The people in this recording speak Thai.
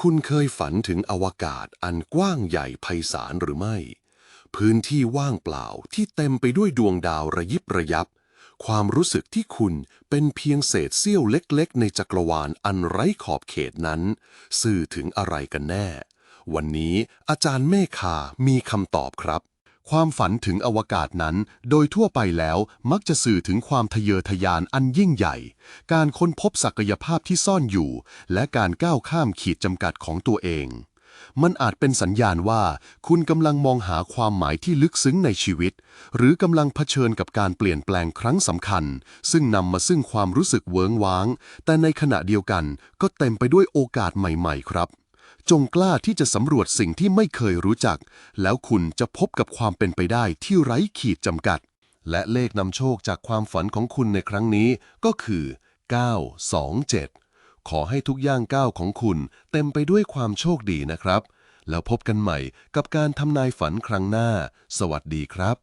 คุณเคยฝันถึงอวกาศอันกว้างใหญ่ไพศาลหรือไม่ พื้นที่ว่างเปล่าที่เต็มไปด้วยดวงดาวระยิบระยับ ความรู้สึกที่คุณเป็นเพียงเศษเสี้ยวเล็กๆ ในจักรวาลอันไร้ขอบเขตนั้น สื่อถึงอะไรกันแน่ วันนี้อาจารย์เมฆามีคำตอบครับ ความฝันถึงอวกาศนั้น โดยทั่วไปแล้วมักจะสื่อถึงความทะเยอทะยานอันยิ่งใหญ่ การค้นพบศักยภาพที่ซ่อนอยู่ และการก้าวข้ามขีดจำกัดของตัวเอง มันอาจเป็นสัญญาณว่า คุณกำลังมองหาความหมายที่ลึกซึ้งในชีวิต หรือกำลังเผชิญกับการเปลี่ยนแปลงครั้งสำคัญ ซึ่งนำมาซึ่งความรู้สึกเวิงว้าง แต่ในขณะเดียวกันก็เต็มไปด้วยโอกาสใหม่ ๆ ครับ จงกล้าที่จะสำรวจสิ่งที่ไม่เคยรู้จัก แล้วคุณจะพบกับความเป็นไปได้ที่ไร้ขีดจำกัด และเลขนำโชคจากความฝันของคุณในครั้งนี้ก็คือ 927 ขอให้ทุกย่างก้าวของคุณเต็มไปด้วยความโชคดีนะครับ แล้วพบกันใหม่กับการทำนายฝันครั้งหน้า สวัสดีครับ